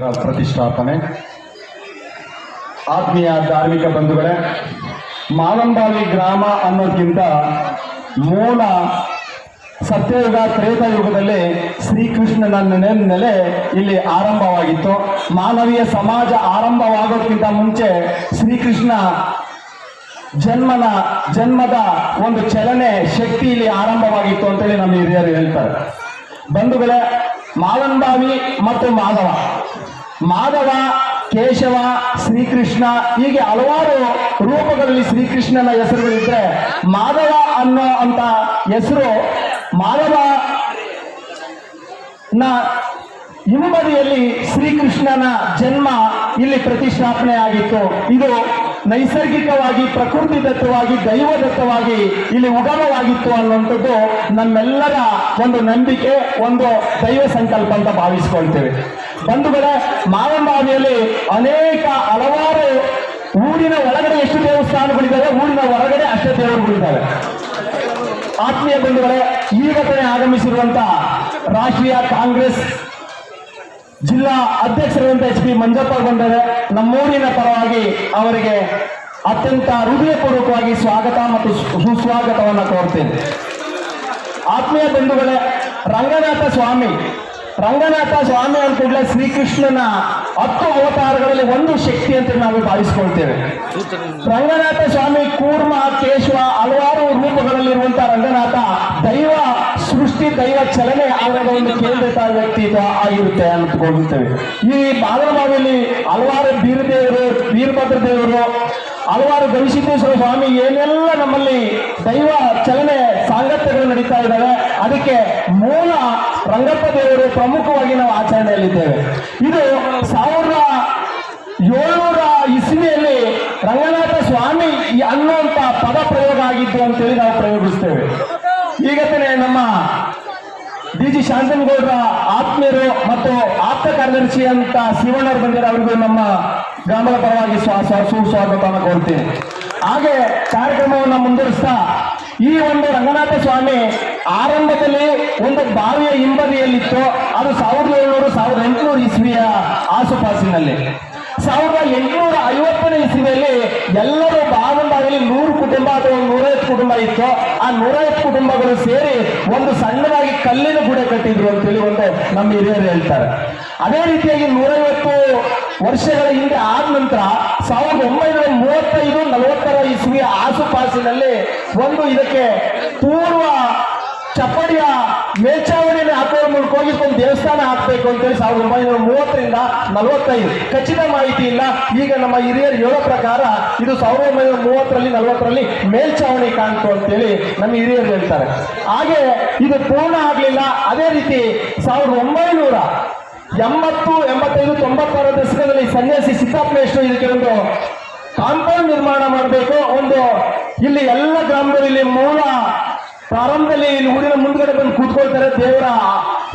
ಪ್ರತಿಷ್ಠಾಪನೆ. ಆತ್ಮೀಯ ಧಾರ್ಮಿಕ ಬಂಧುಗಳೇ ಮಾಲಂಬಾವಿ ಗ್ರಾಮ ಅನ್ನೋದಕ್ಕಿಂತ ಮೂಲ ಸತ್ಯಯುಗ, ತ್ರೇತಾಯುಗದಲ್ಲಿ ಶ್ರೀಕೃಷ್ಣನ ನೆಲೆ ಇಲ್ಲಿ ಆರಂಭವಾಗಿತ್ತು. ಮಾನವೀಯ ಸಮಾಜ ಆರಂಭವಾಗೋದಕ್ಕಿಂತ ಮುಂಚೆ ಶ್ರೀಕೃಷ್ಣ ಜನ್ಮನ, ಜನ್ಮದ ಒಂದು ಚಲನೆ ಶಕ್ತಿ ಇಲ್ಲಿ ಆರಂಭವಾಗಿತ್ತು ಅಂತೇಳಿ ನಮ್ಮ ಹಿರಿಯರು ಹೇಳ್ತಾರೆ. ಬಂಧುಗಳೇ ಮಾಲಂಬಾವಿ ಮತ್ತು ಮಾಧವ. ಮಾಧವ, ಕೇಶವ, ಶ್ರೀಕೃಷ್ಣ ಹೀಗೆ ಹಲವಾರು ರೂಪಗಳಲ್ಲಿ ಶ್ರೀಕೃಷ್ಣನ ಹೆಸರುಗಳಿದ್ರೆ ಮಾಧವ ಅನ್ನೋ ಅಂತ ಹೆಸರು ಮಾಧವ ನ ಹಿಂಬದಿಯಲ್ಲಿ ಶ್ರೀಕೃಷ್ಣನ ಜನ್ಮ ಇಲ್ಲಿ ಪ್ರತಿಷ್ಠಾಪನೆ ಆಗಿತ್ತು. ಇದು ನೈಸರ್ಗಿಕವಾಗಿ, ಪ್ರಕೃತಿ ದತ್ತವಾಗಿ ದೈವದತ್ತವಾಗಿ ಇಲ್ಲಿ ಉಗಮವಾಗಿತ್ತು ಅನ್ನುವಂಥದ್ದು ನಮ್ಮೆಲ್ಲರ ಒಂದು ನಂಬಿಕೆ, ಒಂದು ದೈವ ಸಂಕಲ್ಪ ಅಂತ ಭಾವಿಸ್ಕೊಳ್ತೇವೆ. ಬಂಧುಗಳೇ ಮಾವಂಬಾವಿಯಲ್ಲಿ ಅನೇಕ ಹಲವಾರು ಊರಿನ ಒಳಗಡೆ ಎಷ್ಟು ದೇವಸ್ಥಾನಗಳಿದ್ದಾವೆ ಊರಿನ ಹೊರಗಡೆ ಅಷ್ಟೇ ದೇವರುಗಳಿದ್ದಾವೆ ಆತ್ಮೀಯ ಬಂಧುಗಳೇ, ಈ ತಾನೇ ಆಗಮಿಸಿರುವಂತ ರಾಷ್ಟ್ರೀಯ ಕಾಂಗ್ರೆಸ್ ಜಿಲ್ಲಾ ಅಧ್ಯಕ್ಷರಾದಂತ ಎಚ್ ಪಿ ಮಂಜಪ್ಪ ಬಂದರೆ ನಮ್ಮೂರಿನ ಪರವಾಗಿ ಅವರಿಗೆ ಅತ್ಯಂತ ಹೃದಯಪೂರ್ವಕವಾಗಿ ಸ್ವಾಗತ ಮತ್ತು ಸುಸ್ವಾಗತವನ್ನು ಕೋರ್ತೇನೆ. ಆತ್ಮೀಯ ಬಂಧುಗಳೇ, ರಂಗನಾಥ ಸ್ವಾಮಿ ರಂಗನಾಥ ಸ್ವಾಮಿ ಅಂತ ಕೂಡಲೇ ಶ್ರೀಕೃಷ್ಣನ ಹತ್ತು ಅವತಾರಗಳಲ್ಲಿ ಒಂದು ಶಕ್ತಿ ಅಂತ ನಾವು ಭಾವಿಸ್ಕೊಳ್ತೇವೆ. ರಂಗನಾಥ ಸ್ವಾಮಿ ಕೂರ್ಮ, ಕೇಶವ ಹಲವಾರು ರೂಪಗಳಲ್ಲಿರುವಂತಹ ರಂಗನಾಥ ದೈವ ಸೃಷ್ಟಿ, ದೈವ ಚಲನೆ ಅವರ ಒಂದು ಕೇಂದ್ರಿತ ವ್ಯಕ್ತಿತ್ವ ಆಗಿರುತ್ತೆ ಅಂದ್ಕೊಳ್ತೇವೆ ಈ ಬಾಲಭಾವಿಯಲ್ಲಿ ಹಲವಾರು ಬೀರದೇವರು, ವೀರಭದ್ರ ದೇವರು, ಹಲವಾರು ಗವಿಸಿದ್ದೇಶ್ವರ ಸ್ವಾಮಿ ಏನೆಲ್ಲ ನಮ್ಮಲ್ಲಿ ದೈವ ಚಲನೆ ಸಾಂಗತ್ಯಗಳು ನಡೀತಾ ಇದ್ದಾವೆ ಅದಕ್ಕೆ ಮೂಲ ರಂಗಪ್ಪ ದೇವರು ಪ್ರಮುಖವಾಗಿ ನಾವು ಆಚರಣೆಯಲ್ಲಿದ್ದೇವೆ. ಇದು ಸಾವಿರದ ಏಳ್ನೂರ ಇಸ್ವಿಯಲ್ಲಿ ರಂಗನಾಥ ಸ್ವಾಮಿ ಅನ್ನುವಂತ ಪದ ಪ್ರಯೋಗ ಆಗಿದ್ದು ಅಂತೇಳಿ ನಾವು ಪ್ರಯೋಗಿಸ್ತೇವೆ. ಈಗ ತಾನೇ ನಮ್ಮ ಡಿ ಜಿ ಶಾಂತನಗೌಡರ ಆತ್ಮೀಯರು ಮತ್ತು ಆಪ್ತ ಕಾರ್ಯದರ್ಶಿ ಅಂತ ಶಿವಣ್ಣರು ಬಂದಿರೋ ಅವರಿಗೂ ನಮ್ಮ ಗ್ರಾಮದ ಪರವಾಗಿ ಸ್ವಾ, ಸ್ವ- ಸುಸ್ವಾಗತವನ್ನು ಕೋರ್ತೇನೆ ಹಾಗೆ ಕಾರ್ಯಕ್ರಮವನ್ನು ಮುಂದುವರಿಸ್ತಾ ಈ ಒಂದು ರಂಗನಾಥ ಸ್ವಾಮಿ ಆರಂಭದಲ್ಲಿ ಒಂದು ಬಾವಿಯ ಹಿಂಬದಿಯಲ್ಲಿತ್ತು. ಅದು ಸಾವಿರದ ಏಳ್ನೂರು, ಸಾವಿರದ ಎಂಟುನೂರು ಇಸ್ವಿಯ ಆಸುಪಾಸಿನಲ್ಲಿ. ಸಾವಿರದ ಎಂಟುನೂರ ಐವತ್ತನೇ ಇಸ್ವಿಯಲ್ಲಿ ಎಲ್ಲರೂ ಬಾಗಂಬಾಗಲಿ ನೂರು ಕುಟುಂಬ ಅಥವಾ ನೂರೈವತ್ತು ಕುಟುಂಬ ಇತ್ತು. ಆ ನೂರೈವತ್ತು ಕುಟುಂಬಗಳು ಸೇರಿ ಒಂದು ಸಣ್ಣದಾಗಿ ಕಲ್ಲಿನ ಗುಡೆ ಕಟ್ಟಿದ್ರು ಅಂತೇಳಿ ಒಂದು ನಮ್ಮ ಹಿರಿಯರು ಹೇಳ್ತಾರೆ. ಅದೇ ರೀತಿಯಾಗಿ ನೂರೈವತ್ತು ವರ್ಷಗಳ ಹಿಂದೆ ಆದ ನಂತರ ಸಾವಿರದ ಒಂಬೈನೂರ ಮೂವತ್ತೈದು, ನಲವತ್ತರ ಇಸ್ವಿಯ ಆಸುಪಾಸಿನಲ್ಲಿ ಒಂದು ಇದಕ್ಕೆ ಪೂರ್ವ ಚಪ್ಪಡಿಯ ಮೇಲ್ಚಾವಣಿಯನ್ನು ಹಾಕೋದ್ರ ಮೂಲಕ ಹೋಗಿ ಒಂದು ದೇವಸ್ಥಾನ ಹಾಕಬೇಕು ಅಂತೇಳಿ ಸಾವಿರದ ಒಂಬೈನೂರ ಮೂವತ್ತರಿಂದ ನಲವತ್ತೈದು. ಖಚಿತ ಮಾಹಿತಿ ಇಲ್ಲ. ಈಗ ನಮ್ಮ ಹಿರಿಯರು ಹೇಳೋ ಪ್ರಕಾರ ಇದು ಸಾವಿರದ ಒಂಬೈನೂರ ಮೂವತ್ತರಲ್ಲಿ, ನಲವತ್ತರಲ್ಲಿ ಮೇಲ್ಚಾವಣಿ ಕಾಣ್ತು ಅಂತೇಳಿ ನಮ್ಮ ಹಿರಿಯರು ಹೇಳ್ತಾರೆ. ಹಾಗೆ ಇದು ಪೂರ್ಣ ಆಗಲಿಲ್ಲ. ಅದೇ ರೀತಿ ಸಾವಿರದ ಒಂಬೈನೂರ ಎಂಬತ್ತು, ಎಂಬತ್ತೈದು, ತೊಂಬತ್ತಾರ ದಶಕದಲ್ಲಿ ಸನ್ಯಾಸಿ ಸಿದ್ದಪ್ಪನೇಶ್ವರ ಇದಕ್ಕೆ ಒಂದು ಕಾಂಪೌಂಡ್ ನಿರ್ಮಾಣ ಮಾಡಬೇಕು. ಒಂದು ಇಲ್ಲಿ ಎಲ್ಲ ಗ್ರಾಮದಲ್ಲಿ ಮೂಲ ಪ್ರಾರಂಭದಲ್ಲಿ ಇಲ್ಲಿ ಊರಿನ ಮುಂದ್ಗಡೆ ಬಂದು ಕೂತ್ಕೊಳ್ತಾರೆ ದೇವರ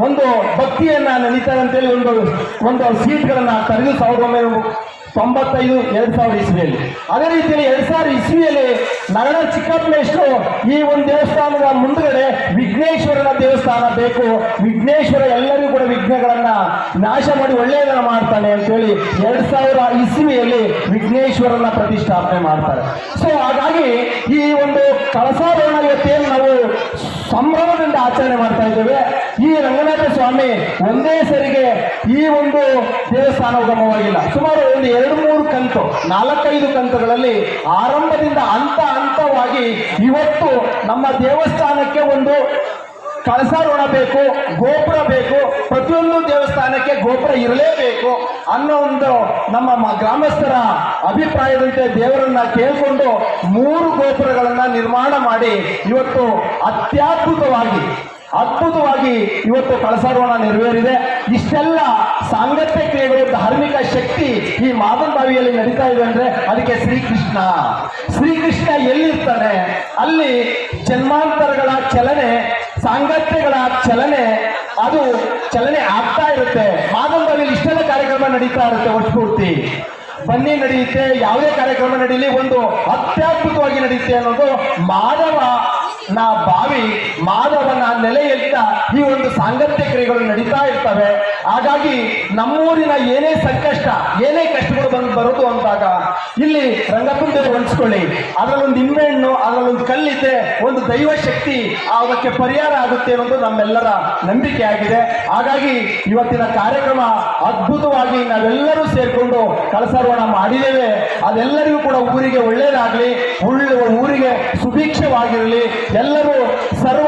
ಒಂದು ಭಕ್ತಿಯನ್ನ ನೆನೀತಾರೆ ಅಂತೇಳಿ ಒಂದು ಒಂದು ಸೀಟ್ಗಳನ್ನ ಕರೆದು ಸಾವಿರದ ಒಂಬೈನೂರ ತೊಂಬತ್ತೈದು, ಎರಡ್ ಸಾವಿರ ಇಸ್ವಿಯಲ್ಲಿ. ಅದೇ ರೀತಿಯಲ್ಲಿ ಎರಡ್ ಸಾವಿರ ಇಸ್ವಿಯಲ್ಲಿ ನಗರ ಚಿಕ್ಕಪ್ಪನೇಶ್ವರು ಈ ಒಂದು ದೇವಸ್ಥಾನದ ಮುಂದ್ಗಡೆ ವಿಘ್ನೇಶ್ವರನ ದೇವಸ್ಥಾನ ಬೇಕು. ವಿಘ್ನೇಶ್ವರ ಎಲ್ಲರಿಗೂ ಕೂಡ ವಿಘ್ನಗಳನ್ನ ನಾಶ ಮಾಡಿ ಒಳ್ಳೆಯದನ್ನ ಮಾಡ್ತಾನೆ ಅಂತೇಳಿ ಎರಡ್ ಸಾವಿರ ಇಸ್ವಿಯಲ್ಲಿ ವಿಘ್ನೇಶ್ವರನ ಪ್ರತಿಷ್ಠಾಪನೆ ಮಾಡ್ತಾರೆ. ಸೊ ಹಾಗಾಗಿ ಈ ಒಂದು ಕಳಸಾರೋಹಣ ಇವತ್ತೇನು ನಾವು ಸಂಭ್ರಮದಿಂದ ಆಚರಣೆ ಮಾಡ್ತಾ ಇದ್ದೇವೆ. ಈ ರಂಗನಾಥ ಸ್ವಾಮಿ ಒಂದೇ ಸರಿಗೆ ಈ ಒಂದು ದೇವಸ್ಥಾನ ಉಗಮವಾಗಿಲ್ಲ. ಸುಮಾರು ಒಂದು ಎರಡು ಮೂರು ಕಂತು, ನಾಲ್ಕೈದು ಕಂತುಗಳಲ್ಲಿ ಆರಂಭದಿಂದ ಹಂತ ಹಂತವಾಗಿ ಇವತ್ತು ನಮ್ಮ ದೇವಸ್ಥಾನಕ್ಕೆ ಒಂದು ಕಳಸಾರೋಣ ಬೇಕು, ಗೋಪುರ ಬೇಕು, ಪ್ರತಿಯೊಂದು ದೇವಸ್ಥಾನಕ್ಕೆ ಗೋಪುರ ಇರಲೇಬೇಕು ಅನ್ನೋ ಒಂದು ನಮ್ಮ ಗ್ರಾಮಸ್ಥರ ಅಭಿಪ್ರಾಯದಂತೆ ದೇವರನ್ನ ಕೇಳಿಕೊಂಡು ಮೂರು ಗೋಪುರಗಳನ್ನ ನಿರ್ಮಾಣ ಮಾಡಿ ಇವತ್ತು ಅತ್ಯದ್ಭುತವಾಗಿ, ಅದ್ಭುತವಾಗಿ ಇವತ್ತು ಕಳಸಾರೋಣ ನೆರವೇರಿದೆ. ಇಷ್ಟೆಲ್ಲ ಸಾಂಗತ್ಯ ಕ್ರಿಯೆಗಳು, ಧಾರ್ಮಿಕ ಶಕ್ತಿ ಈ ಮಾದನ್ ಬಾವಿಯಲ್ಲಿ ನಡೀತಾ ಇದೆ ಅಂದ್ರೆ ಅದಕ್ಕೆ ಶ್ರೀಕೃಷ್ಣ. ಶ್ರೀಕೃಷ್ಣ ಎಲ್ಲಿರ್ತಾನೆ? ಅಲ್ಲಿ ಜನ್ಮಾಂತರಗಳ ಚಲನೆ ಸಾಂಗತ್ಯಗಳ ಚಲನೆ, ಅದು ಚಲನೆ ಆಗ್ತಾ ಇರುತ್ತೆ. ಮಾದಂಬಲ್ಲಿ ಇಷ್ಟೆಲ್ಲ ಕಾರ್ಯಕ್ರಮ ನಡೀತಾ ಇರುತ್ತೆ ವರ್ಷ ಪೂರ್ತಿ ಬನ್ನಿ ನಡೆಯುತ್ತೆ ಯಾವುದೇ ಕಾರ್ಯಕ್ರಮ ನಡೀಲಿ, ಒಂದು ಅತ್ಯದ್ಭುತವಾಗಿ ನಡೆಯುತ್ತೆ ಅನ್ನೋದು ಮಾನವ ನಾ ಬಾವಿ ಮಾಧವನ ನೆಲೆಯಲ್ಲಿದ್ದ ಈ ಒಂದು ಸಾಂಗತ್ಯ ಕ್ರಿಯೆಗಳು ನಡೀತಾ ಇರ್ತವೆ. ಹಾಗಾಗಿ ನಮ್ಮೂರಿನ ಏನೇ ಸಂಕಷ್ಟ, ಏನೇ ಕಷ್ಟಗಳು ಬಂದು ಬರೋದು ಅಂದಾಗ ಇಲ್ಲಿ ರಂಗಪ್ಪನ ದೇವರು ಹೊಂಚ್ಕೊಳ್ಳಿ ಅದರಲ್ಲೊಂದು ನಿಂಬೆಹಣ್ಣು ಅದರಲ್ಲೊಂದು ಕಲ್ಲಿದೆ, ಒಂದು ದೈವ ಶಕ್ತಿ ಅದಕ್ಕೆ ಪರಿಹಾರ ಆಗುತ್ತೆ ಅನ್ನೋದು ನಮ್ಮೆಲ್ಲರ ನಂಬಿಕೆ ಆಗಿದೆ. ಹಾಗಾಗಿ ಇವತ್ತಿನ ಕಾರ್ಯಕ್ರಮ ಅದ್ಭುತವಾಗಿ ನಾವೆಲ್ಲರೂ ಸೇರಿಕೊಂಡು ಕಳಸಾರೋಹಣ ಮಾಡಿದ್ದೇವೆ. ಅದೆಲ್ಲರಿಗೂ ಕೂಡ ಊರಿಗೆ ಒಳ್ಳೇದಾಗಲಿ. ಒಳ್ಳೆ ಊರಿಗೆ ಸುಭಿಕ್ಷವಾಗಿರಲಿ. ಎಲ್ಲರೂ ಸರ್ವ,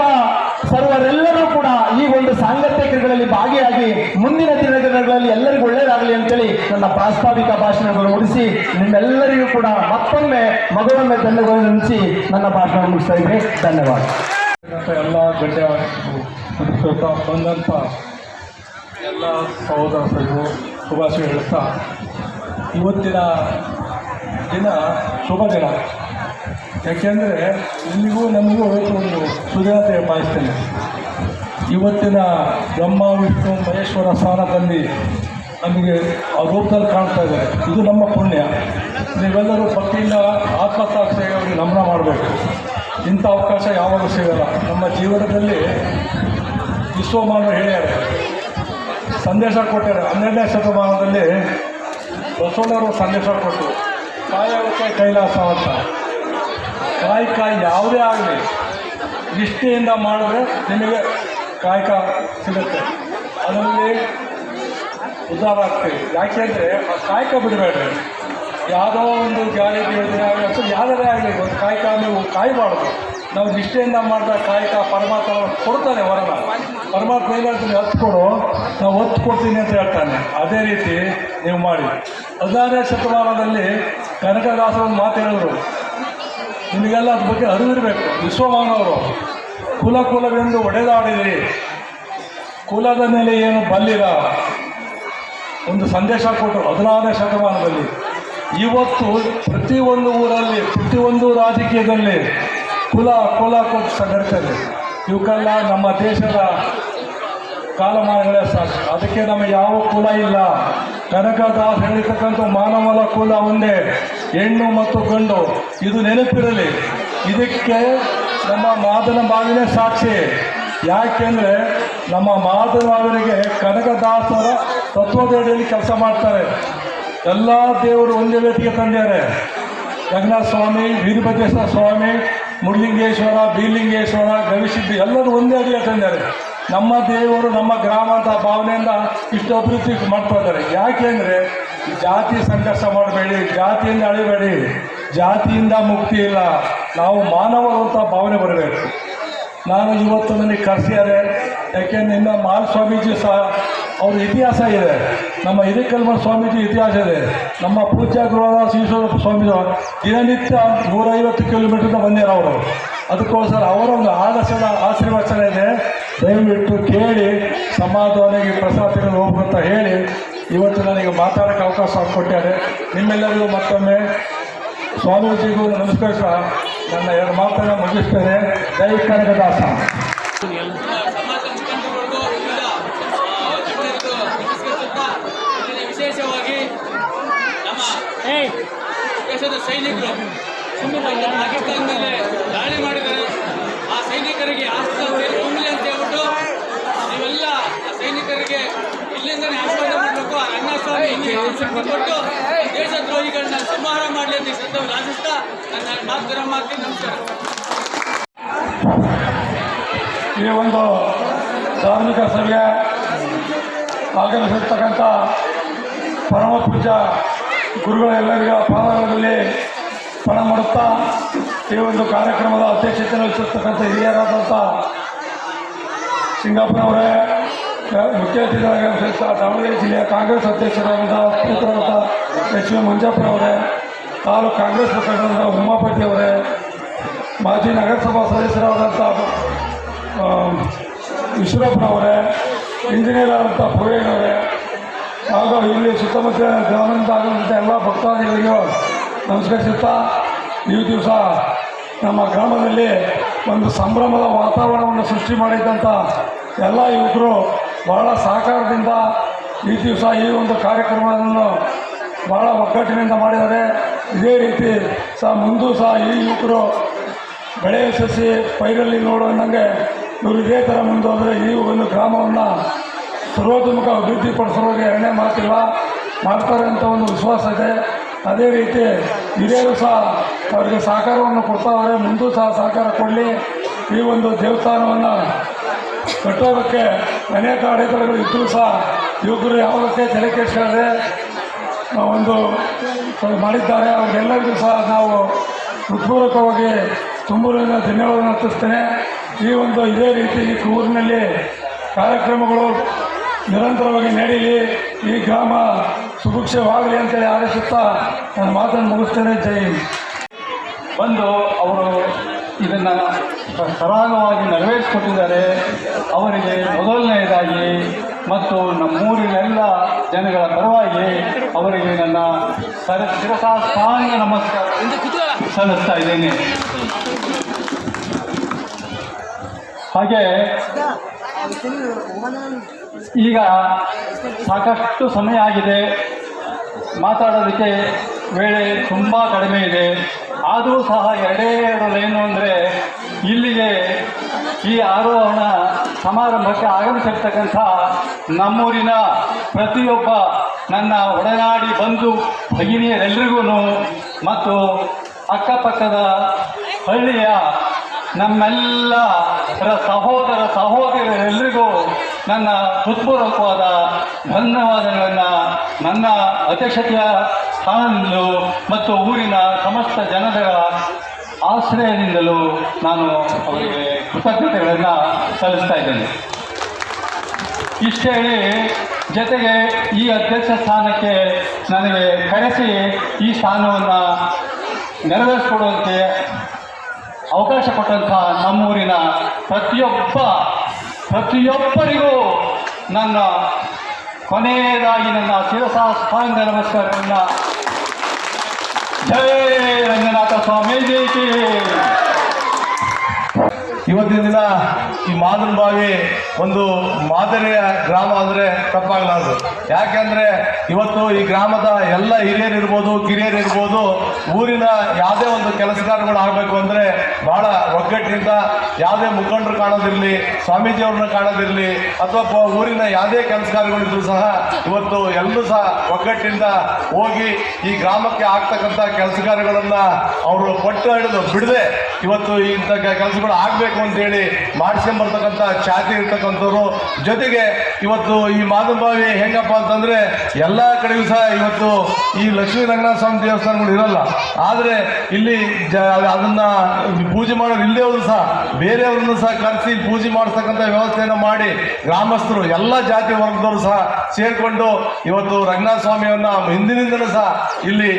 ಸರ್ವರೆಲ್ಲರೂ ಕೂಡ ಈ ಒಂದು ಸಾಂಗತ್ಯಗಳಲ್ಲಿ ಭಾಗಿಯಾಗಿ ಮುಂದಿನ ದಿನಗಳಲ್ಲಿ ಎಲ್ಲರಿಗೂ ಒಳ್ಳೇದಾಗಲಿ ಅಂತೇಳಿ ನನ್ನ ಪ್ರಾಸ್ತಾವಿಕ ಭಾಷಣಗಳು ಮುಗಿಸಿ ನಿಮ್ಮೆಲ್ಲರಿಗೂ ಕೂಡ ಮತ್ತೊಮ್ಮೆ ಮಗುವೊಮ್ಮೆ ಧನ್ಯವಾದ ನಿಲ್ಲಿಸಿ ನನ್ನ ಭಾಷಣ ಮುಗಿಸ್ತಾ ಇದ್ದೆ ಧನ್ಯವಾದ. ಎಲ್ಲ ಗಡ್ಡೆ ಬಂದಂಥ ಎಲ್ಲ ಸಹೋದರ ಸಹಿತರು ಶುಭಾಶಯ ಹೇಳ್ತಾ ಇವತ್ತಿನ ದಿನ ಶುಭ ದಿನ ಯಾಕೆಂದರೆ ಇಲ್ಲಿಗೂ ನಮಗೂ ಒಂದು ಸುದಿನತೆ ಬಯಸ್ತೇನೆ ಇವತ್ತಿನ ಬ್ರಹ್ಮ, ವಿಷ್ಣು, ಮಹೇಶ್ವರ ಸ್ಥಾನದಲ್ಲಿ ನಮಗೆ ಆ ರೂಪದಲ್ಲಿ ಕಾಣ್ತಾ ಇದ್ದಾರೆ. ಇದು ನಮ್ಮ ಪುಣ್ಯ. ನೀವೆಲ್ಲರೂ ಭಕ್ತಿಯಿಂದ ಆತ್ಮಸಾಕ್ಷಿಯಾಗಿ ಅವರಿಗೆ ನಮನ ಮಾಡಬೇಕು. ಇಂಥ ಅವಕಾಶ ಯಾವಾಗಲೂ ಸಿಗಲ್ಲ. ನಮ್ಮ ಜೀವನದಲ್ಲಿ ವಿಶ್ವಮಾನ ಹೇಳ್ಯಾರೆ ಸಂದೇಶ ಕೊಟ್ಟಾರೆ ಹನ್ನೆರಡನೇ ಶತಮಾನದಲ್ಲಿ ಬಸವಣ್ಣವರು ಸಂದೇಶ ಕೊಟ್ಟರು. ಕಾಯಾವಕ್ಕೆ ಕೈಲಾಸ ಅಂತ. ಕಾಯಕ ಯಾವುದೇ ಆಗಲಿ. ನಿಷ್ಠೆಯಿಂದ ಮಾಡಿದ್ರೆ ನಿಮಗೆ ಕಾಯಕ ಸಿಗುತ್ತೆ. ಅದರಲ್ಲಿ ಉದ್ಧಾರ ಆಗ್ತೀವಿ ಯಾಕೆಂದರೆ ಆ ಕಾಯಕ ಬಿಡಬೇಡ್ರಿ. ಯಾವುದೋ ಒಂದು ಗ್ಯಾರಂಟಿ ಯೋಜನೆ ಆಗಲಿ ಅಥವಾ ಯಾವುದೇ ಆಗಲಿ, ಒಂದು ಕಾಯಕ ನೀವು ಕಾಯಬಾರ್ದು. ನಾವು ನಿಷ್ಠೆಯಿಂದ ಮಾಡಿದ ಕಾಯಕ ಪರಮಾತ್ಮ ಕೊಡ್ತಾನೆ ವರನ. ಪರಮಾತ್ಮ ಏನು ಹೇಳ್ತೀನಿ? ಹತ್ತು ನಾವು ಒತ್ತು ಕೊಡ್ತೀನಿ ಅಂತ ಹೇಳ್ತಾನೆ. ಅದೇ ರೀತಿ ನೀವು ಮಾಡಿ. ಹದಿನಾರನೇ ಶತಮಾನದಲ್ಲಿ ಕನಕದಾಸರು ಮಾತು ಹೇಳಿದ್ರು ನಿಮಗೆಲ್ಲ ಅದ್ರ ಬಗ್ಗೆ ಅರಿವಿರಬೇಕು ವಿಶ್ವಮಾನವರು, ಕುಲ ಕುಲವೆಂದು ಒಡೆದಾಡಿರಿ. ಕುಲದ ಮೇಲೆ ಏನು ಬಲ್ಲಿರ ಒಂದು ಸಂದೇಶ ಕೊಟ್ಟರು, ಹದಿನಾರನೇ ಶತಮಾನದಲ್ಲಿ. ಇವತ್ತು ಪ್ರತಿಯೊಂದು ಊರಲ್ಲಿ ಪ್ರತಿಯೊಂದು ರಾಜಕೀಯದಲ್ಲಿ ಕುಲ ಕುಲ ಕೊಟ್ಟು ನಡೀತದೆ ಇವಕ್ಕೆಲ್ಲ ನಮ್ಮ ದೇಶದ ಕಾಲಮಾನಗಳೇ ಸಾಕು. ಅದಕ್ಕೆ ನಮಗೆ ಯಾವ ಕುಲ ಇಲ್ಲ. ಕನಕದಾಸ್ ಹೇಳಿರ್ತಕ್ಕಂಥ ಮಾನವನ ಕುಲ ಒಂದೇ. ಹೆಣ್ಣು ಮತ್ತು ಗಂಡು, ಇದು ನೆನಪಿರಲಿ. ಇದಕ್ಕೆ ನಮ್ಮ ಮಾದನ ಬಾವಿನೇ ಸಾಕ್ಷಿ. ಯಾಕೆಂದರೆ ನಮ್ಮ ಮಾದನ ಬಾವಿನಿಗೆ ಕನಕದಾಸರ ತತ್ವದಡಿಯಲ್ಲಿ ಕೆಲಸ ಮಾಡ್ತಾರೆ. ಎಲ್ಲ ದೇವರು ಒಂದೇ ವೇದಿಕೆ ತಂದಿದ್ದಾರೆ. ರಂಗನಾಥ ಸ್ವಾಮಿ ವೀರಭದ್ರೇಶ್ವರ ಸ್ವಾಮಿ ಮುರುಲಿಂಗೇಶ್ವರ ಬೀರ್ಲಿಂಗೇಶ್ವರ ಗವಿಸಿದ್ಧಿ ಎಲ್ಲರೂ ಒಂದೇ ಅಡಿಗೆ ತಂದಿದ್ದಾರೆ. ನಮ್ಮ ದೇವರು ನಮ್ಮ ಗ್ರಾಮ ಅಂತ ಭಾವನೆಯಿಂದ ಇಷ್ಟು ಅಭಿವೃದ್ಧಿ ಮಾಡ್ತಾ ಇದ್ದಾರೆ. ಯಾಕೆಂದರೆ ಜಾತಿ ಸಂಘರ್ಷ ಮಾಡಬೇಡಿ, ಜಾತಿಯಿಂದ ಅಳಿಬೇಡಿ, ಜಾತಿಯಿಂದ ಮುಕ್ತಿ ಇಲ್ಲ. ನಾವು ಮಾನವರು ಅಂತ ಭಾವನೆ ಬರಬೇಕು. ನಾನು ಇವತ್ತು ನನಗೆ ಕರೆಸಿದ್ದಾರೆ ಯಾಕೆಂದ್ರೆ ಇನ್ನು ಮಾಲ್ ಸ್ವಾಮೀಜಿ ಸಹ ಅವ್ರ ಇತಿಹಾಸ ಇದೆ. ನಮ್ಮ ಹಿರಿಕಲ್ಮ ಸ್ವಾಮೀಜಿ ಇತಿಹಾಸ ಇದೆ. ನಮ್ಮ ಪೂಜ್ಯ ಗೃಹದ ಶ್ರೀಶ್ವರ ಸ್ವಾಮೀಜಿ ದಿನನಿತ್ಯ ನೂರೈವತ್ತು ಕಿಲೋಮೀಟರ್ನ ಬಂದಿರೋ ಅವರು. ಅದಕ್ಕೋಸ್ಕರ ಅವರ ಒಂದು ಆದರ್ಶದ ಆಶೀರ್ವಚನ ಇದೆ. ದಯವಿಟ್ಟು ಕೇಳಿ ಸಮಾಧಾನಿಗೆ ಪ್ರಸಾದಗಳು ಹೋಗುವಂತ ಹೇಳಿ ಇವತ್ತು ನನಗೆ ಮಾತಾಡೋಕ್ಕೆ ಅವಕಾಶ ಕೊಟ್ಟಿದ್ದಾರೆ. ನಿಮ್ಮೆಲ್ಲರಿಗೂ ಮತ್ತೊಮ್ಮೆ ಸ್ವಾಮೀಜಿಗೂ ನಮಸ್ಕರಿಸ ನನ್ನ ಎರಡು ಮಾತನ್ನು ಮುಗಿಸ್ತೇನೆ. ಜೈ ಕನಕದಾಸ. ವಿಶೇಷವಾಗಿ ನಮ್ಮ ದೇಶದ ಸೈನಿಕರು ಸುಮ್ಮನೆ ಪಾಕಿಸ್ತಾನ ಮೇಲೆ ದಾಳಿ ಮಾಡಿದರೆ ಆ ಸೈನಿಕರಿಗೆ ಆಸ್ತಿ ತುಂಬಲಿ ಅಂತ ಹೇಳ್ಬಿಟ್ಟು ನೀವೆಲ್ಲ ಆ ಸೈನಿಕರಿಗೆ ಇಲ್ಲಿಂದನೇ ಆಶೀರ್ವಾದ ಮಾಡಬೇಕು ಆ ರಂಗಸ್ವಾಮಿ ಇನ್ನೂ ಹೆಚ್ಚಿನ ಶಕ್ತಿ ಕೊಟ್ಟು ದೇಶದ್ರೋಹಿಗಳನ್ನ ಸಂಹಾರ ಮಾಡಲಿ ಅಂತ ಈ ಸಂದರ್ಭದಲ್ಲಿ ಆಶಿಸ್ತಾ ನನ್ನ ಮಾತು ವಿರಾಮ ಮಾಡ್ತೀನಿ ನಮಸ್ಕಾರ. ಈ ಒಂದು ಧಾರ್ಮಿಕ ಸಭೆಯ ಆಗಮಿಸಿರ್ತಕ್ಕಂಥ ಪರಮ ಪೂಜ್ಯ ಗುರುಗಳೆಲ್ಲರಿಗೂ ಪಾದಗಳಲ್ಲಿ ಪಣ ಮಾಡುತ್ತಾ ಈ ಒಂದು ಕಾರ್ಯಕ್ರಮದ ಅಧ್ಯಕ್ಷತೆ ವಹಿಸಿರ್ತಕ್ಕಂಥ ಹಿರಿಯರಾದಂಥ ಸಿಂಗಾಪುರವರೇ ಮುಖ್ಯ ಅತಿಥಿಗಳಾಗಿ ಆಗಮಿಸಿದ ದಾವಣಗೆರೆ ಜಿಲ್ಲೆಯ ಕಾಂಗ್ರೆಸ್ ಅಧ್ಯಕ್ಷರಾದ ಪುತ್ರರಾದ ಎಚ್ ವಿ ಮಂಜಪ್ಪ ಅವರೇ, ತಾಲೂಕು ಕಾಂಗ್ರೆಸ್ ಮುಖಂಡರಾದ ಉಮಾಪತಿ ಅವರೇ, ಮಾಜಿ ನಗರಸಭಾ ಸದಸ್ಯರಾದಂಥ ವಿಶ್ವರಪ್ಪನವರೇ ಇಂಜಿನಿಯರ್ ಆದಂಥ ಪುರೇನವರೇ ಹಾಗೂ ಇಲ್ಲಿ ಸುತ್ತಮುತ್ತ ಗ್ರಾಮದಿಂದ ಆಗುವಂಥ ಎಲ್ಲ ಭಕ್ತಾದಿಗಳಿಗೂ ನಮಸ್ಕರಿಸುತ್ತಾ ಈ ದಿವಸ ನಮ್ಮ ಗ್ರಾಮದಲ್ಲಿ ಒಂದು ಸಂಭ್ರಮದ ವಾತಾವರಣವನ್ನು ಸೃಷ್ಟಿ ಮಾಡಿದ್ದಂಥ ಎಲ್ಲ ಯುವಕರು ಬಹಳ ಸಹಕಾರದಿಂದ ಈ ದಿವಸ ಈ ಒಂದು ಕಾರ್ಯಕ್ರಮವನ್ನು ಬಹಳ ಒಗ್ಗಟ್ಟಿನಿಂದ ಮಾಡಿದ್ದಾರೆ. ಇದೇ ರೀತಿ ಸಹ ಮುಂದೂ ಸಹ ಈ ಯುವಕರು ಬೆಳೆ ಸಸಿ ಪೈರಲ್ಲಿ ನೋಡೋಣಂಗೆ ಇವರು ಇದೇ ಥರ ಮುಂದೋದರೆ ಈ ಒಂದು ಗ್ರಾಮವನ್ನು ಸರ್ವತೋಮುಖ ಅಭಿವೃದ್ಧಿಪಡಿಸೋರಿಗೆ ಎರಡನೇ ಮಾತಿಲ್ಲ ಮಾಡ್ತಾರೆ ಅಂತ ಒಂದು ವಿಶ್ವಾಸ ಇದೆ. ಅದೇ ರೀತಿ ಹಿರಿಯರು ಸಹ ಅವರಿಗೆ ಸಹಕಾರವನ್ನು ಕೊಡ್ತಾವ್ರೆ ಮುಂದೂ ಸಹ ಸಹಕಾರ ಕೊಡಲಿ. ಈ ಒಂದು ದೇವಸ್ಥಾನವನ್ನು ಕಟ್ಟೋದಕ್ಕೆ ಅನೇಕ ಅಡೆತಡೆಗಳು ಇದ್ದರೂ ಸಹ ಯುವಕರು ಯಾವುದಕ್ಕೆ ತಲೆ ಕೆಡಿಸ್ಕೊಳ್ಳದೆ ಒಂದು ಮಾಡಿದ್ದಾರೆ. ಅವರೆಲ್ಲರಿಗೂ ಸಹ ನಾವು ಹೃತ್ಪೂರ್ವಕವಾಗಿ ತುಂಬೂರಿನ ಧನ್ಯವಾದವನ್ನು ಅರ್ಪಿಸ್ತೇನೆ. ಈ ಒಂದು ಇದೇ ರೀತಿ ಈ ಊರಿನಲ್ಲಿ ಕಾರ್ಯಕ್ರಮಗಳು ನಿರಂತರವಾಗಿ ನಡೀಲಿ. ಈ ಗ್ರಾಮ ಸುಭಿಕ್ಷವಾಗಲಿ ಅಂತೇಳಿ ಆರಿಸುತ್ತಾ ನಾನು ಮಾತನ್ನು ಮುಗಿಸ್ತೇನೆ. ಜೈ. ಬಂದು ಅವರು ಇದನ್ನು ಸರಾಗವಾಗಿ ನೆರವೇರಿಸಿಕೊಟ್ಟಿದ್ದಾರೆ. ಅವರಿಗೆ ಮೊದಲನೆಯದಾಗಿ ಮತ್ತು ನಮ್ಮೂರಿನೆಲ್ಲ ಜನಗಳ ಪರವಾಗಿ ಅವರಿಗೆ ನನ್ನ ಸರ ಶಿರಸಾಷ್ಟಾಂಗ ನಮಸ್ಕಾರ ಸಲ್ಲಿಸ್ತಾ ಇದ್ದೇನೆ. ಹಾಗೆ ಈಗ ಸಾಕಷ್ಟು ಸಮಯ ಆಗಿದೆ. ಮಾತಾಡೋದಕ್ಕೆ ವೇಳೆ ತುಂಬ ಕಡಿಮೆ ಇದೆ. ಆದರೂ ಸಹ ಎರಡೇ ಎರಡು ಲೈನು ಅಂದರೆ ಇಲ್ಲಿಗೆ ಈ ಆರೋಹಣ ಸಮಾರಂಭಕ್ಕೆ ಆಗಮಿಸಿರ್ತಕ್ಕಂಥ ನಮ್ಮೂರಿನ ಪ್ರತಿಯೊಬ್ಬ ನನ್ನ ಒಡನಾಡಿ ಬಂಧು ಭಗಿನಿಯರೆಲ್ಲರಿಗೂ ಮತ್ತು ಅಕ್ಕಪಕ್ಕದ ಹಳ್ಳಿಯ ನಮ್ಮೆಲ್ಲರ ಸಹೋದರ ಸಹೋದರರೆಲ್ಲರಿಗೂ ನನ್ನ ಹೃತ್ಪೂರ್ವಕವಾದ ಧನ್ಯವಾದಗಳನ್ನು ನನ್ನ ಅಧ್ಯಕ್ಷತೆಯ ಸ್ಥಾನದಿಂದಲೂ ಮತ್ತು ಊರಿನ ಸಮಸ್ತ ಜನತೆಗಳ ಆಶ್ರಯದಿಂದಲೂ ನಾನು ಅವರಿಗೆ ಕೃತಜ್ಞತೆಗಳನ್ನು ಸಲ್ಲಿಸ್ತಾ ಇದ್ದೇನೆ. ಇಷ್ಟೇ ಹೇಳಿ, ಜೊತೆಗೆ ಈ ಅಧ್ಯಕ್ಷ ಸ್ಥಾನಕ್ಕೆ ನನಗೆ ಕರೆಸಿ ಈ ಸ್ಥಾನವನ್ನು ನೆರವೇರಿಸಿಕೊಡುವಂತೆ ಅವಕಾಶ ಕೊಟ್ಟಂತಹ ನಮ್ಮೂರಿನ ಪ್ರತಿಯೊಬ್ಬ, ಪ್ರತಿಯೊಬ್ಬರಿಗೂ ನನ್ನ ಕೊನೆಯದಾಗಿ ನನ್ನ ಶಿರಸಾಷ್ಟಾಂಗ ನಮಸ್ಕಾರವನ್ನು ಜೈ ರಂಗನಾಥ ಸ್ವಾಮೀಜಿಗೆ ಇವತ್ತಿನ ದಿನ ಈ ಮಾದನ ಬಾವಿ ಒಂದು ಮಾದರಿಯ ಗ್ರಾಮ ಅಂದರೆ ತಪ್ಪಾಗಲಾರದು. ಯಾಕೆಂದ್ರೆ ಇವತ್ತು ಈ ಗ್ರಾಮದ ಎಲ್ಲ ಹಿರಿಯರು ಇರ್ಬೋದು ಕಿರಿಯರು ಇರ್ಬೋದು ಊರಿನ ಯಾವುದೇ ಒಂದು ಕೆಲಸಗಾರಗಳು ಆಗಬೇಕು ಅಂದರೆ ಬಹಳ ಒಗ್ಗಟ್ಟಿನಿಂದ ಯಾವುದೇ ಮುಖಂಡರು ಕಾಣೋದಿರಲಿ, ಸ್ವಾಮೀಜಿಯವ್ರನ್ನ ಕಾಣೋದಿರಲಿ, ಅಥವಾ ಊರಿನ ಯಾವುದೇ ಕೆಲಸಗಾರಗಳಿದ್ರು ಸಹ ಇವತ್ತು ಎಲ್ಲರೂ ಸಹ ಒಗ್ಗಟ್ಟಿನಿಂದ ಹೋಗಿ ಈ ಗ್ರಾಮಕ್ಕೆ ಆಗ್ತಕ್ಕಂಥ ಕೆಲಸಗಾರಗಳನ್ನು ಅವರು ಪಟ್ಟು ಹಿಡಿದು ಬಿಡದೆ ಇವತ್ತು ಇಂಥ ಕೆಲಸಗಳು ಆಗಬೇಕು ಅಂತೇಳಿ ಮಾಡಿಸ್ಕೊಂಬರ್ತಕ್ಕಂಥ ಚಾತಿ ಇರ್ತಕ್ಕಂಥವ್ರು. ಜೊತೆಗೆ ಇವತ್ತು ಈ ಮಾದಂಬಾವಿ ಹೆಂಗಪ್ಪ ಅಂತಂದ್ರೆ ಎಲ್ಲ ಕಡೆಗೂ ಸಹ ಇವತ್ತು ಈ ಲಕ್ಷ್ಮೀ ರಂಗನಾಥ ಸ್ವಾಮಿ ದೇವಸ್ಥಾನಗಳು ಇರಲ್ಲ. ಆದರೆ ಇಲ್ಲಿ ಜ, ಅದನ್ನ ಪೂಜೆ ಮಾಡೋರು ಇಲ್ಲೇ ಅವರು ಸಹ, ಬೇರೆಯವ್ರನ್ನೂ ಸಹ ಕರೆಸಿ ಪೂಜೆ ಮಾಡಿಸ್ತಕ್ಕಂಥ ವ್ಯವಸ್ಥೆಯನ್ನು ಮಾಡಿ ಗ್ರಾಮಸ್ಥರು, ಎಲ್ಲ ಜಾತಿ ವರ್ಗದವರು ಸಹ ಸೇರಿಕೊಂಡು ಇವತ್ತು ರಂಗನಾಥ ಸ್ವಾಮಿಯನ್ನು ಹಿಂದಿನಿಂದಲೂ ಸಹ ಇಲ್ಲಿ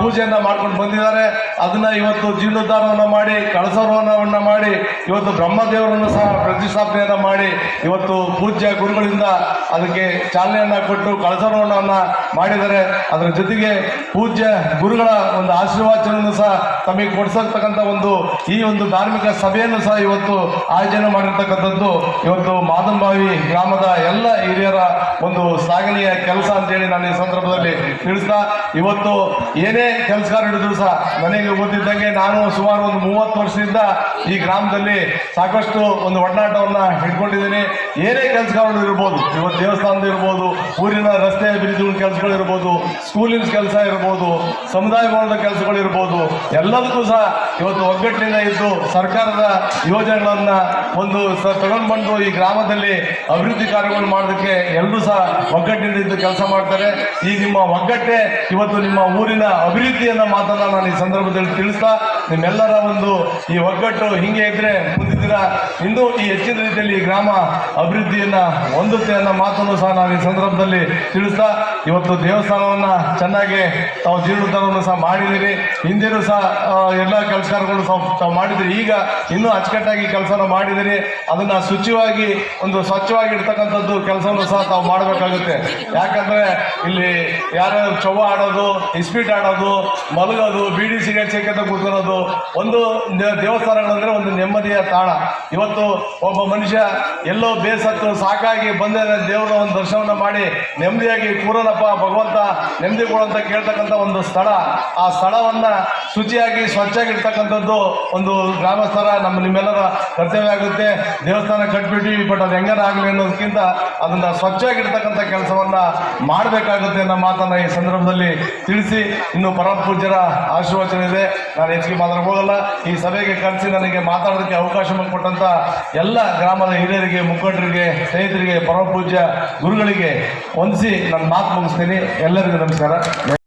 ಪೂಜೆಯನ್ನು ಮಾಡ್ಕೊಂಡು ಬಂದಿದ್ದಾರೆ. ಅದನ್ನ ಇವತ್ತು ಜೀರ್ಣೋದ್ಧಾರವನ್ನ ಮಾಡಿ ಕಳಸವನ್ನ ಮಾಡಿ ಇವತ್ತು ಬ್ರಹ್ಮದೇವರನ್ನು ಸಹ ಪ್ರತಿಷ್ಠಾಪನೆಯನ್ನ ಮಾಡಿ ಇವತ್ತು ಪೂಜ್ಯ ಗುರುಗಳಿಂದ ಅದಕ್ಕೆ ಚಾಲನೆಯನ್ನ ಕೊಟ್ಟು ಕಳಸವನ್ನ ಮಾಡಿದರೆ ಅದರ ಜೊತೆಗೆ ಪೂಜ್ಯ ಗುರುಗಳ ಒಂದು ಆಶೀರ್ವಾದವನ್ನು ಸಹ ತಮಗೆ ಕೊಡಿಸತಕ್ಕಂಥ ಒಂದು ಈ ಒಂದು ಧಾರ್ಮಿಕ ಸಭೆಯನ್ನು ಸಹ ಇವತ್ತು ಆಯೋಜನೆ ಮಾಡಿರ್ತಕ್ಕಂಥದ್ದು ಇವತ್ತು ಮಾದಂಬಾವಿ ಗ್ರಾಮದ ಎಲ್ಲ ಹಿರಿಯರ ಒಂದು ಸಾಗಣೆಯ ಕೆಲಸ ಅಂತೇಳಿ ನಾನು ಈ ಸಂದರ್ಭದಲ್ಲಿ ತಿಳಿಸ್ತಾ, ಇವತ್ತು ಏನೇ ಕೆಲಸಗಾರ ಹಿಡಿದ್ರು ಸಹ, ನನಗೆ ಗೊತ್ತಿದ್ದಂಗೆ ನಾನು ಸುಮಾರು ಒಂದು ಮೂವತ್ತು ವರ್ಷದಿಂದ ಈ ಗ್ರಾಮದಲ್ಲಿ ಸಾಕಷ್ಟು ಒಂದು ಒಡನಾಟವನ್ನ ಹಿಡ್ಕೊಂಡಿದ್ದೀನಿ. ಏನೇ ಕೆಲಸಗಳು ಇರ್ಬೋದು, ಇವತ್ತು ದೇವಸ್ಥಾನದ ಇರ್ಬೋದು, ಊರಿನ ರಸ್ತೆ ಅಭಿವೃದ್ಧಿ ಕೆಲಸಗಳು ಇರ್ಬೋದು, ಸ್ಕೂಲಿನ ಕೆಲಸ ಇರ್ಬೋದು ಸಮುದಾಯ ಭವನದ ಕೆಲಸಗಳು ಇರ್ಬೋದು, ಎಲ್ಲದಕ್ಕೂ ಸಹ ಇವತ್ತು ಒಗ್ಗಟ್ಟಿನಿಂದ ಇದ್ದು ಸರ್ಕಾರದ ಯೋಜನೆಗಳನ್ನ ಒಂದು ಸ ತಗೊಂಡು ಈ ಗ್ರಾಮದಲ್ಲಿ ಅಭಿವೃದ್ಧಿ ಕಾರ್ಯಗಳು ಮಾಡೋದಕ್ಕೆ ಎಲ್ಲರೂ ಸಹ ಒಗ್ಗಟ್ಟಿನಿಂದ ಇದ್ದು ಕೆಲಸ ಮಾಡ್ತಾರೆ. ಈ ನಿಮ್ಮ ಒಗ್ಗಟ್ಟೆ, ಇವತ್ತು ನಿಮ್ಮ ಊರಿನ ಅಭಿವೃದ್ಧಿಯನ್ನ ಮಾತನ್ನ ನಾನು ಈ ಸಂದರ್ಭದಲ್ಲಿ ತಿಳಿಸ್ತಾ ನಿಮ್ಮೆಲ್ಲರ ಒಂದು ಈ ಒಗ್ಗಟ್ಟು ಹಿಂಗೆ ಇದ್ರೆ ಮುಂದಿನ ಇಂದು ಈ ಹೆಚ್ಚಿನ ರೀತಿಯಲ್ಲಿ ಗ್ರಾಮ ಅಭಿವೃದ್ಧಿಯನ್ನ ಹೊಂದುತ್ತೆ ಅನ್ನೋ ಮಾತನ್ನು ಸಹ ನಾವು ಈ ಸಂದರ್ಭದಲ್ಲಿ ತಿಳಿಸ್ತಾ ಇವತ್ತು ದೇವಸ್ಥಾನವನ್ನ ಚೆನ್ನಾಗಿ ತಾವು ಜೀರ್ಣೋದ್ಧಾರವನ್ನು ಸಹ ಮಾಡಿದಿರಿ ಹಿಂದೆನೂ ಸಹ ಎಲ್ಲ ಕೆಲಸಗಳು ಸಹ ತಾವು ಮಾಡಿದಿರಿ. ಈಗ ಇನ್ನೂ ಅಚ್ಚುಕಟ್ಟಾಗಿ ಕೆಲಸನ ಮಾಡಿದಿರಿ ಅದನ್ನ ಶುಚಿವಾಗಿ ಒಂದು ಸ್ವಚ್ಛವಾಗಿ ಇರ್ತಕ್ಕಂಥದ್ದು ಕೆಲಸವನ್ನು ಸಹ ತಾವು ಮಾಡಬೇಕಾಗುತ್ತೆ. ಯಾಕಂದ್ರೆ ಇಲ್ಲಿ ಯಾರು ಚೊವ್ವ ಆಡೋದು, ಇಸ್ಪೀಟ್ ಆಡೋದು, ಮಲಗೋದು, ಬೀಡಿ ಸಿಗರೇಟ್ ಸಿಕ್ಕಂತ ಕೂತ್ಕೊಳ್ಳೋದು ಒಂದು ದೇವಸ್ಥಾನಗಳಂದ್ರೆ ಒಂದು ನೆಮ್ಮದಿಯ ತಾಣ. ಇವತ್ತು ಒಬ್ಬ ಮನುಷ್ಯ ಎಲ್ಲೋ ಬೇಸತ್ತು ಸಾಕಾಗಿ ಬಂದ ದೇವರ ಒಂದು ದರ್ಶನವನ್ನು ಮಾಡಿ ನೆಮ್ಮದಿಯಾಗಿ ಕೂರನಪ್ಪ ಭಗವಂತ ನೆಮ್ಮದಿ ಕೊಡು ಅಂತ ಕೇಳ್ತಕ್ಕಂಥ ಒಂದು ಸ್ಥಳ. ಆ ಸ್ಥಳವನ್ನ ಶುಚಿಯಾಗಿ ಸ್ವಚ್ಛಾಗಿರ್ತಕ್ಕಂಥದ್ದು ಒಂದು ಗ್ರಾಮಸ್ಥರ ನಮ್ಮ ನಿಮ್ಮೆಲ್ಲರ ಕರ್ತವ್ಯ ಆಗುತ್ತೆ. ದೇವಸ್ಥಾನ ಕಟ್ಬಿಟ್ಟಿವಿ ಬಟ್ ಅದು ಹೆಂಗಾರ ಆಗಲಿ ಅನ್ನೋದಕ್ಕಿಂತ ಅದನ್ನ ಸ್ವಚ್ಛವಾಗಿರ್ತಕ್ಕಂಥ ಕೆಲಸವನ್ನ ಮಾಡಬೇಕಾಗುತ್ತೆ ಅನ್ನೋ ಮಾತನ್ನ ಈ ಸಂದರ್ಭದಲ್ಲಿ ತಿಳಿಸಿ. ಇನ್ನು ಪರಮ ಪೂಜ್ಯರ ಆಶೀರ್ವಚನ ಇದೆ. ನಾನು ಹೆಚ್ಚಿಗೆ ಹೋಗಲ್ಲ ಈ ಸಭೆಗೆ ಕರೆಸಿ ನನಗೆ ಮಾತಾಡೋದಕ್ಕೆ ಅವಕಾಶ ಕೊಟ್ಟಂಥ ಎಲ್ಲ ಗ್ರಾಮದ ಹಿರಿಯರಿಗೆ, ಮುಖಂಡರಿಗೆ, ಸ್ನೇಹಿತರಿಗೆ, ಪರಮ ಪೂಜ್ಯ ಗುರುಗಳಿಗೆ ಹೊಂದಿಸಿ ನನ್ನ ಮಾತು ಮುಗಿಸ್ತೀನಿ. ಎಲ್ಲರಿಗೂ ನಮಸ್ಕಾರ.